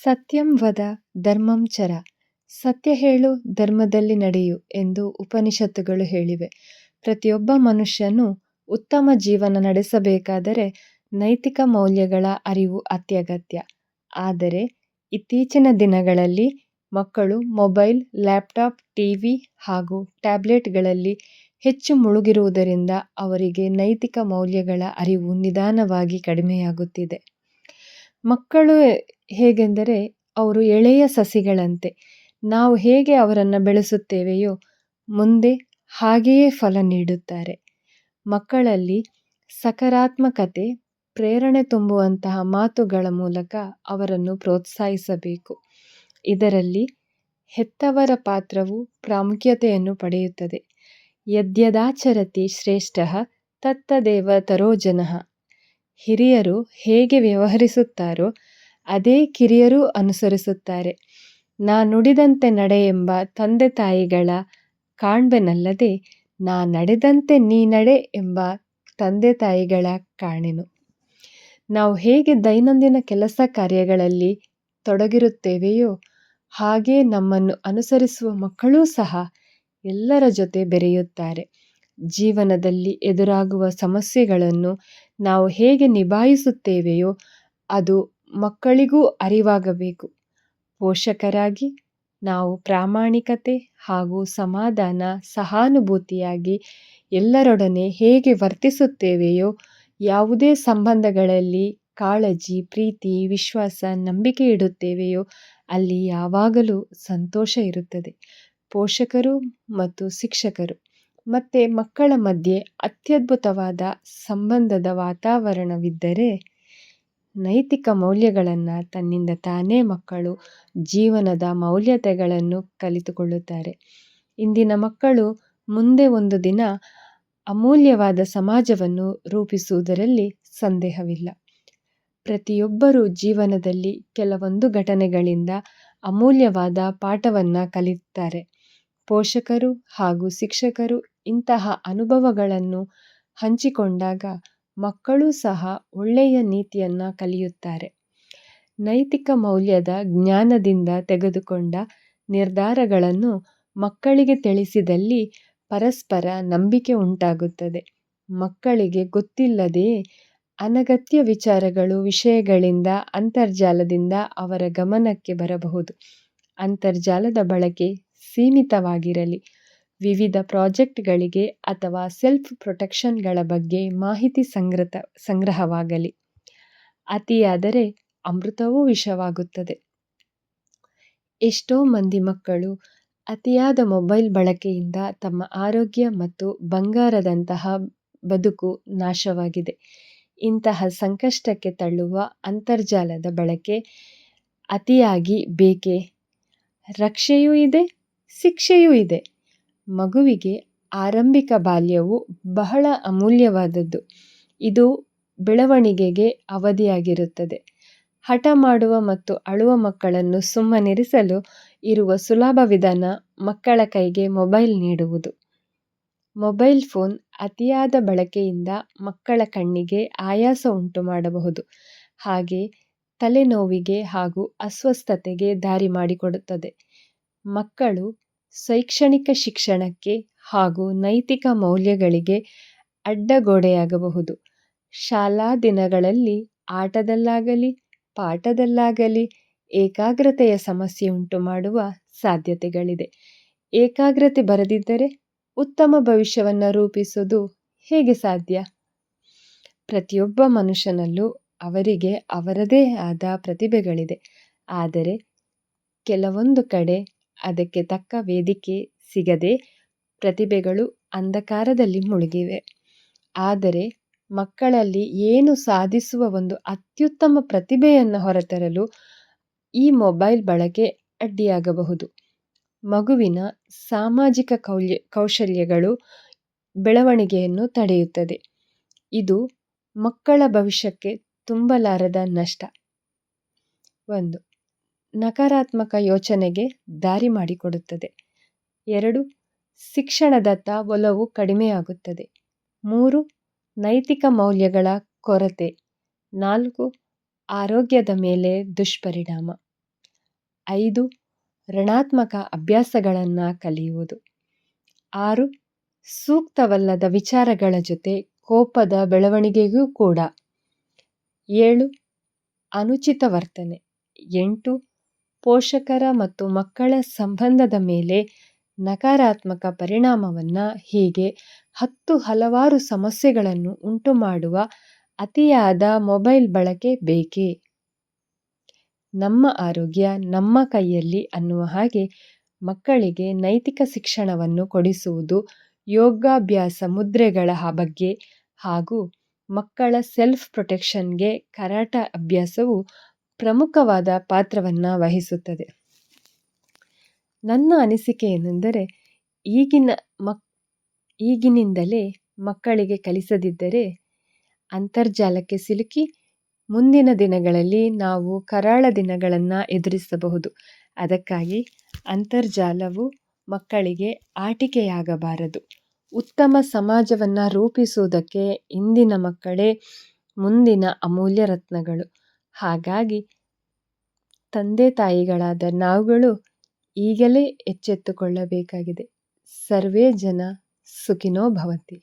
ಸತ್ಯಂ ವದ, ಧರ್ಮಂ ಚರ. ಸತ್ಯ ಹೇಳು, ಧರ್ಮದಲ್ಲಿ ನಡೆಯು ಎಂದು ಉಪನಿಷತ್ತುಗಳು ಹೇಳಿವೆ. ಪ್ರತಿಯೊಬ್ಬ ಮನುಷ್ಯನು ಉತ್ತಮ ಜೀವನ ನಡೆಸಬೇಕಾದರೆ ನೈತಿಕ ಮೌಲ್ಯಗಳ ಅರಿವು ಅತ್ಯಗತ್ಯ. ಆದರೆ ಇತ್ತೀಚಿನ ದಿನಗಳಲ್ಲಿ ಮಕ್ಕಳು ಮೊಬೈಲ್, ಲ್ಯಾಪ್ಟಾಪ್, ಟಿವಿ ಹಾಗೂ ಟ್ಯಾಬ್ಲೆಟ್ಗಳಲ್ಲಿ ಹೆಚ್ಚು ಮುಳುಗಿರುವುದರಿಂದ ಅವರಿಗೆ ನೈತಿಕ ಮೌಲ್ಯಗಳ ಅರಿವು ನಿಧಾನವಾಗಿ ಕಡಿಮೆಯಾಗುತ್ತಿದೆ. ಮಕ್ಕಳು ಹೇಗೆಂದರೆ ಅವರು ಎಳೆಯ ಸಸಿಗಳಂತೆ. ನಾವು ಹೇಗೆ ಅವರನ್ನು ಬೆಳೆಸುತ್ತೇವೆಯೋ ಮುಂದೆ ಹಾಗೆಯೇ ಫಲ ನೀಡುತ್ತಾರೆ. ಮಕ್ಕಳಲ್ಲಿ ಸಕಾರಾತ್ಮಕತೆ, ಪ್ರೇರಣೆ ತುಂಬುವಂತಹ ಮಾತುಗಳ ಮೂಲಕ ಅವರನ್ನು ಪ್ರೋತ್ಸಾಹಿಸಬೇಕು. ಇದರಲ್ಲಿ ಹೆತ್ತವರ ಪಾತ್ರವು ಪ್ರಾಮುಖ್ಯತೆಯನ್ನು ಪಡೆಯುತ್ತದೆ. ಯದ್ಯದಾಚರತಿ ಶ್ರೇಷ್ಠ ತತ್ತದೇವ ತರೋಜನಃ ಹಿರಿಯರು ಹೇಗೆ ವ್ಯವಹರಿಸುತ್ತಾರೋ ಅದೇ ಕಿರಿಯರೂ ಅನುಸರಿಸುತ್ತಾರೆ. ನಾ ನುಡಿದಂತೆ ನಡೆ ಎಂಬ ತಂದೆ ತಾಯಿಗಳ ಕಾಣ್ಬೆನಲ್ಲದೆ, ನಾ ನಡೆದಂತೆ ನೀ ನಡೆ ಎಂಬ ತಂದೆ ತಾಯಿಗಳ ಕಾಣೆನು. ನಾವು ಹೇಗೆ ದೈನಂದಿನ ಕೆಲಸ ಕಾರ್ಯಗಳಲ್ಲಿ ತೊಡಗಿರುತ್ತೇವೆಯೋ, ಹಾಗೇ ನಮ್ಮನ್ನು ಅನುಸರಿಸುವ ಮಕ್ಕಳೂ ಸಹ ಎಲ್ಲರ ಜೊತೆ ಬೆರೆಯುತ್ತಾರೆ. ಜೀವನದಲ್ಲಿ ಎದುರಾಗುವ ಸಮಸ್ಯೆಗಳನ್ನು ನಾವು ಹೇಗೆ ನಿಭಾಯಿಸುತ್ತೇವೆಯೋ, ಅದು ಮಕ್ಕಳಿಗೂ ಅರಿವಾಗಬೇಕು. ಪೋಷಕರಾಗಿ ನಾವು ಪ್ರಾಮಾಣಿಕತೆ ಹಾಗೂ ಸಮಾಧಾನ, ಸಹಾನುಭೂತಿಯಾಗಿ ಎಲ್ಲರೊಡನೆ ಹೇಗೆ ವರ್ತಿಸುತ್ತೇವೆಯೋ ಯಾವುದೇ ಸಂಬಂಧಗಳಲ್ಲಿ ಕಾಳಜಿ, ಪ್ರೀತಿ, ವಿಶ್ವಾಸ, ನಂಬಿಕೆ ಇಡುತ್ತೇವೆಯೋ ಅಲ್ಲಿ ಯಾವಾಗಲೂ ಸಂತೋಷ ಇರುತ್ತದೆ. ಪೋಷಕರು ಮತ್ತು ಶಿಕ್ಷಕರು ಮತ್ತು ಮಕ್ಕಳ ಮಧ್ಯೆ ಅತ್ಯದ್ಭುತವಾದ ಸಂಬಂಧದ ವಾತಾವರಣವಿದ್ದರೆ ನೈತಿಕ ಮೌಲ್ಯಗಳನ್ನು ತನ್ನಿಂದ ತಾನೇ ಮಕ್ಕಳು ಜೀವನದ ಮೌಲ್ಯತೆಗಳನ್ನು ಕಲಿತುಕೊಳ್ಳುತ್ತಾರೆ. ಇಂದಿನ ಮಕ್ಕಳು ಮುಂದೆ ಒಂದು ದಿನ ಅಮೂಲ್ಯವಾದ ಸಮಾಜವನ್ನು ರೂಪಿಸುವುದರಲ್ಲಿ ಸಂದೇಹವಿಲ್ಲ. ಪ್ರತಿಯೊಬ್ಬರೂ ಜೀವನದಲ್ಲಿ ಕೆಲವೊಂದು ಘಟನೆಗಳಿಂದ ಅಮೂಲ್ಯವಾದ ಪಾಠವನ್ನು ಕಲಿಯುತ್ತಾರೆ ಪೋಷಕರು ಹಾಗೂ ಶಿಕ್ಷಕರು ಇಂತಹ ಅನುಭವಗಳನ್ನು ಹಂಚಿಕೊಂಡಾಗ ಮಕ್ಕಳೂ ಸಹ ಒಳ್ಳೆಯ ನೀತಿಯನ್ನು ಕಲಿಯುತ್ತಾರೆ. ನೈತಿಕ ಮೌಲ್ಯದ ಜ್ಞಾನದಿಂದ ತೆಗೆದುಕೊಂಡ ನಿರ್ಧಾರಗಳನ್ನು ಮಕ್ಕಳಿಗೆ ತಿಳಿಸಿದಲ್ಲಿ ಪರಸ್ಪರ ನಂಬಿಕೆ ಉಂಟಾಗುತ್ತದೆ. ಮಕ್ಕಳಿಗೆ ಗೊತ್ತಿಲ್ಲದೆಯೇ ಅನಗತ್ಯ ವಿಚಾರಗಳು, ವಿಷಯಗಳಿಂದ ಅಂತರ್ಜಾಲದಿಂದ ಅವರ ಗಮನಕ್ಕೆ ಬರಬಹುದು. ಅಂತರ್ಜಾಲದ ಬಳಕೆ ಸೀಮಿತವಾಗಿರಲಿ. ವಿವಿಧ ಪ್ರಾಜೆಕ್ಟ್ಗಳಿಗೆ ಅಥವಾ ಸೆಲ್ಫ್ ಪ್ರೊಟೆಕ್ಷನ್ಗಳ ಬಗ್ಗೆ ಮಾಹಿತಿ ಸಂಗ್ರಹ ಸಂಗ್ರಹವಾಗಲಿ. ಅತಿಯಾದರೆ ಅಮೃತವೂ ವಿಷವಾಗುತ್ತದೆ. ಎಷ್ಟೋ ಮಂದಿ ಮಕ್ಕಳು ಅತಿಯಾದ ಮೊಬೈಲ್ ಬಳಕೆಯಿಂದ ತಮ್ಮ ಆರೋಗ್ಯ ಮತ್ತು ಬಂಗಾರದಂತಹ ಬದುಕು ನಾಶವಾಗಿದೆ. ಇಂತಹ ಸಂಕಷ್ಟಕ್ಕೆ ತಳ್ಳುವ ಅಂತರ್ಜಾಲದ ಬಳಕೆ ಅತಿಯಾಗಿ ಬೇಕೆ? ರಕ್ಷೆಯೂ ಇದೆ, ಶಿಕ್ಷೆಯೂ ಇದೆ. ಮಗುವಿಗೆ ಆರಂಭಿಕ ಬಾಲ್ಯವು ಬಹಳ ಅಮೂಲ್ಯವಾದದ್ದು. ಇದು ಬೆಳವಣಿಗೆಗೆ ಅವಧಿಯಾಗಿರುತ್ತದೆ. ಹಠ ಮಾಡುವ ಮತ್ತು ಅಳುವ ಮಕ್ಕಳನ್ನು ಸುಮ್ಮನಿರಿಸಲು ಇರುವ ಸುಲಭ ವಿಧಾನ ಮಕ್ಕಳ ಕೈಗೆ ಮೊಬೈಲ್ ನೀಡುವುದು. ಮೊಬೈಲ್ ಫೋನ್ ಅತಿಯಾದ ಬಳಕೆಯಿಂದ ಮಕ್ಕಳ ಕಣ್ಣಿಗೆ ಆಯಾಸ ಉಂಟು ಮಾಡಬಹುದು. ಹಾಗೆ ತಲೆನೋವಿಗೆ ಹಾಗೂ ಅಸ್ವಸ್ಥತೆಗೆ ದಾರಿ ಮಾಡಿಕೊಡುತ್ತದೆ. ಮಕ್ಕಳು ಶೈಕ್ಷಣಿಕ ಶಿಕ್ಷಣಕ್ಕೆ ಹಾಗೂ ನೈತಿಕ ಮೌಲ್ಯಗಳಿಗೆ ಅಡ್ಡಗೋಡೆಯಾಗಬಹುದು. ಶಾಲಾ ದಿನಗಳಲ್ಲಿ ಆಟದಲ್ಲಾಗಲಿ, ಪಾಠದಲ್ಲಾಗಲಿ ಏಕಾಗ್ರತೆಯ ಸಮಸ್ಯೆ ಉಂಟು ಮಾಡುವ ಸಾಧ್ಯತೆಗಳಿದೆ. ಏಕಾಗ್ರತೆ ಬರದಿದ್ದರೆ ಉತ್ತಮ ಭವಿಷ್ಯವನ್ನು ರೂಪಿಸುವುದು ಹೇಗೆ ಸಾಧ್ಯ? ಪ್ರತಿಯೊಬ್ಬ ಮನುಷ್ಯನಲ್ಲೂ ಅವರಿಗೆ ಅವರದೇ ಆದ ಪ್ರತಿಭೆಗಳಿದೆ. ಆದರೆ ಕೆಲವೊಂದು ಕಡೆ ಅದಕ್ಕೆ ತಕ್ಕ ವೇದಿಕೆ ಸಿಗದೆ ಪ್ರತಿಭೆಗಳು ಅಂಧಕಾರದಲ್ಲಿ ಮುಳುಗಿವೆ. ಆದರೆ ಮಕ್ಕಳಲ್ಲಿ ಏನು ಸಾಧಿಸುವ ಒಂದು ಅತ್ಯುತ್ತಮ ಪ್ರತಿಭೆಯನ್ನು ಹೊರತರಲು ಈ ಮೊಬೈಲ್ ಬಳಕೆ ಅಡ್ಡಿಯಾಗಬಹುದು. ಮಗುವಿನ ಸಾಮಾಜಿಕ ಕೌಲ್ಯ, ಕೌಶಲ್ಯಗಳು ಬೆಳವಣಿಗೆಯನ್ನು ತಡೆಯುತ್ತದೆ. ಇದು ಮಕ್ಕಳ ಭವಿಷ್ಯಕ್ಕೆ ತುಂಬಲಾರದ ನಷ್ಟ. ಒಂದು ನಕಾರಾತ್ಮಕ ಯೋಚನೆಗೆ ದಾರಿ ಮಾಡಿಕೊಡುತ್ತದೆ. ಎರಡು ಶಿಕ್ಷಣದತ್ತ ಒಲವು ಕಡಿಮೆಯಾಗುತ್ತದೆ. ಮೂರು, ನೈತಿಕ ಮೌಲ್ಯಗಳ ಕೊರತೆ. ನಾಲ್ಕು, ಆರೋಗ್ಯದ ಮೇಲೆ ದುಷ್ಪರಿಣಾಮ. ಐದು, ಋಣಾತ್ಮಕ ಅಭ್ಯಾಸಗಳನ್ನು ಕಲಿಯುವುದು. ಆರು, ಸೂಕ್ತವಲ್ಲದ ವಿಚಾರಗಳ ಜೊತೆ ಕೋಪದ ಬೆಳವಣಿಗೆಗೂ ಕೂಡ. ಏಳು, ಅನುಚಿತ ವರ್ತನೆ. ಎಂಟು ಪೋಷಕರ ಮತ್ತು ಮಕ್ಕಳ ಸಂಬಂಧದ ಮೇಲೆ ನಕಾರಾತ್ಮಕ ಪರಿಣಾಮವನ್ನು ಹೀಗೆ ಹತ್ತು ಹಲವಾರು ಸಮಸ್ಯೆಗಳನ್ನು ಉಂಟು ಮಾಡುವ ಅತಿಯಾದ ಮೊಬೈಲ್ ಬಳಕೆ ಬೇಕೇ? ನಮ್ಮ ಆರೋಗ್ಯ ನಮ್ಮ ಕೈಯಲ್ಲಿ ಅನ್ನುವ ಹಾಗೆ ಮಕ್ಕಳಿಗೆ ನೈತಿಕ ಶಿಕ್ಷಣವನ್ನು ಕೊಡಿಸುವುದು, ಯೋಗಾಭ್ಯಾಸ ಮುದ್ರೆಗಳ ಬಗ್ಗೆ ಹಾಗೂ ಮಕ್ಕಳ ಸೆಲ್ಫ್ ಪ್ರೊಟೆಕ್ಷನ್ಗೆ ಕರಾಟ ಅಭ್ಯಾಸವು ಪ್ರಮುಖವಾದ ಪಾತ್ರವನ್ನು ವಹಿಸುತ್ತದೆ. ನನ್ನ ಅನಿಸಿಕೆ ಏನೆಂದರೆ, ಈಗಿನ ಮಕ್, ಈಗಿನಿಂದಲೇ ಮಕ್ಕಳಿಗೆ ಕಲಿಸದಿದ್ದರೆ ಅಂತರ್ಜಾಲಕ್ಕೆ ಸಿಲುಕಿ ಮುಂದಿನ ದಿನಗಳಲ್ಲಿ ನಾವು ಕರಾಳ ದಿನಗಳನ್ನು ಎದುರಿಸಬಹುದು. ಅದಕ್ಕಾಗಿ ಅಂತರ್ಜಾಲವು ಮಕ್ಕಳಿಗೆ ಆಟಿಕೆಯಾಗಬಾರದು. ಉತ್ತಮ ಸಮಾಜವನ್ನು ರೂಪಿಸುವುದಕ್ಕೆ ಇಂದಿನ ಮಕ್ಕಳೇ ಮುಂದಿನ ಅಮೂಲ್ಯ ರತ್ನಗಳು. ಹಾಗಾಗಿ ತಂದೆ ತಾಯಿಗಳಾದ ನಾವುಗಳು ಈಗಲೇ ಎಚ್ಚೆತ್ತುಕೊಳ್ಳಬೇಕಾಗಿದೆ. ಸರ್ವೇ ಜನ ಸುಖಿನೋ ಭವಂತಿ.